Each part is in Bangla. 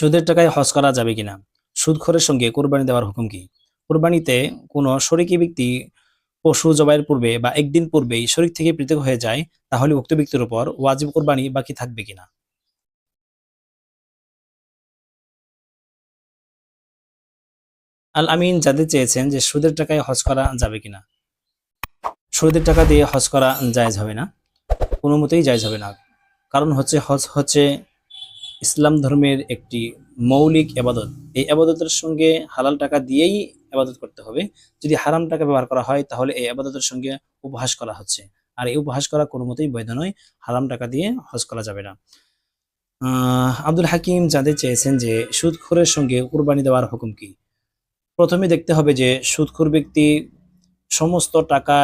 সুদের টাকায় হজ করা যাবে কিনা? সুদখোরের সঙ্গে কোরবানি দেওয়ার হুকুম কি? কোরবানিতে কোনো শরিকি ব্যক্তি পশু জবাইয়ের পূর্বে বা একদিন পূর্বেই শরিক থেকে পৃথক হয়ে যায়, তাহলে উক্ত ব্যক্তির উপর ওয়াজিব কোরবানি বাকি থাকবে কিনা? আল আমিন জানতে চেয়েছেন যে সুদের টাকায় হজ করা যাবে কিনা। সুদের টাকা দিয়ে হজ করা জায়েজ হবে না? কোনো মতেই জায়েজ হবে না। কারণ হচ্ছে হজ হচ্ছে ইসলাম ধর্মের একটি মৌলিক এবাদত এই আবাদতের সঙ্গে হালাল টাকা দিয়েই আবাদত করতে হবে। যদি হারাম টাকা ব্যবহার করা হয়, তাহলে এই আবাদতের সঙ্গে উপহাস করা হচ্ছে। আর এই উপহাস করা কোনো মতেই বৈধ নয়। হারাম টাকা দিয়ে হজ করা যাবে না। আব্দুল হাকিম জানতে চেয়েছেন যে সুদখোরের সঙ্গে কুরবানি দেওয়ার হুকুম কি? প্রথমে দেখতে হবে যে সুদখোর ব্যক্তি সমস্ত টাকা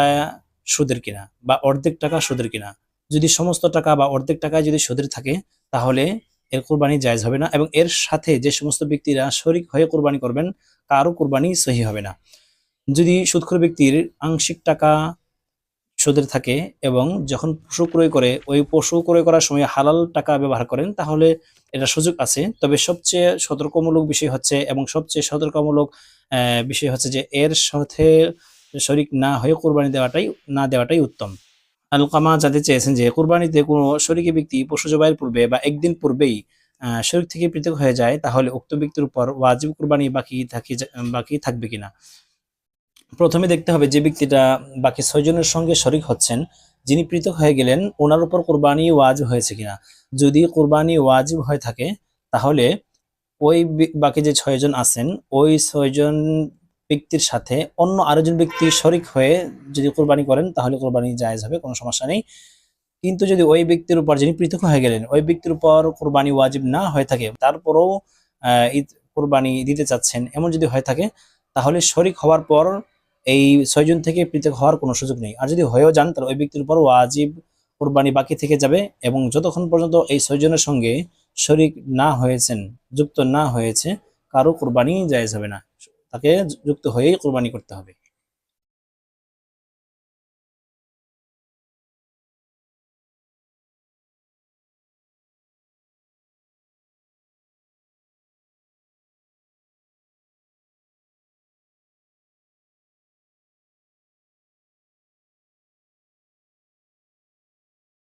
সুদের কিনা বা অর্ধেক টাকা সুদের কিনা। যদি সমস্ত টাকা বা অর্ধেক টাকা যদি সুদের থাকে, তাহলে এর কোরবানি জায়জ হবে না এবং এর সাথে যে সমস্ত ব্যক্তিরা শরিক হয়ে কোরবানি করবেন, কারও কোরবানি সহি হবে না। যদি সুদখোর ব্যক্তির আংশিক টাকা সুদের থাকে এবং যখন পশু ক্রয় করে, ওই পশু ক্রয় করার সময় হালাল টাকা ব্যবহার করেন, তাহলে এটা সুযোগ আছে। তবে সবচেয়ে সতর্কমূলক বিষয় হচ্ছে এবং সবচেয়ে সতর্কমূলক বিষয় হচ্ছে যে এর সাথে শরিক না হয়ে কোরবানি দেওয়াটাই, না দেওয়াটাই উত্তম। আলকামা জানতে চেয়েছেন যে কোরবানিতে কোনো শরিকি ব্যক্তি পশু জবাইয়ের পূর্বে বা একদিন পূর্বেই শরিক থেকে পৃথক হয়ে যায়, তাহলে উক্ত ব্যক্তির উপর ওয়াজিব কোরবানি বাকি থাকি বাকি থাকবে কিনা? প্রথমে দেখতে হবে যে ব্যক্তিটা বাকি ছয়জনের সঙ্গে শরিক হচ্ছেন, যিনি পৃথক হয়ে গেলেন, ওনার উপর কোরবানি ওয়াজিব হয়েছে কিনা? যদি কোরবানি ওয়াজিব হয়ে থাকে, তাহলে ওই বাকি যে ছয়জন আছেন, ওই ছয়জন ব্যক্তির সাথে অন্য আরেকজন ব্যক্তি শরিক হয়ে যদি কোরবানি করেন, তাহলে কোরবানি জায়েজ হবে, কোনো সমস্যা নেই। কিন্তু যদি ওই ব্যক্তির উপর, যিনি পৃথক হয়ে গেলেন, ওই ব্যক্তির উপর কোরবানি ওয়াজিব না হয়ে থাকে, তারপরেও ঈদ কোরবানি দিতে চাচ্ছেন, এমন যদি হয়ে থাকে, তাহলে শরিক হওয়ার পর এই ছয়জন থেকে পৃথক হওয়ার কোনো সুযোগ নেই। আর যদি হয়েও যান, তাহলে ওই ব্যক্তির উপর ওয়াজিব কোরবানি বাকি থেকে যাবে এবং যতক্ষণ পর্যন্ত এই ছয়জনের সঙ্গে শরিক না হয়েছেন, যুক্ত না হয়েছে, কারও কোরবানি জায়েজ হবে না। তাকে যুক্ত হয়েই কোরবানি করতে হবে।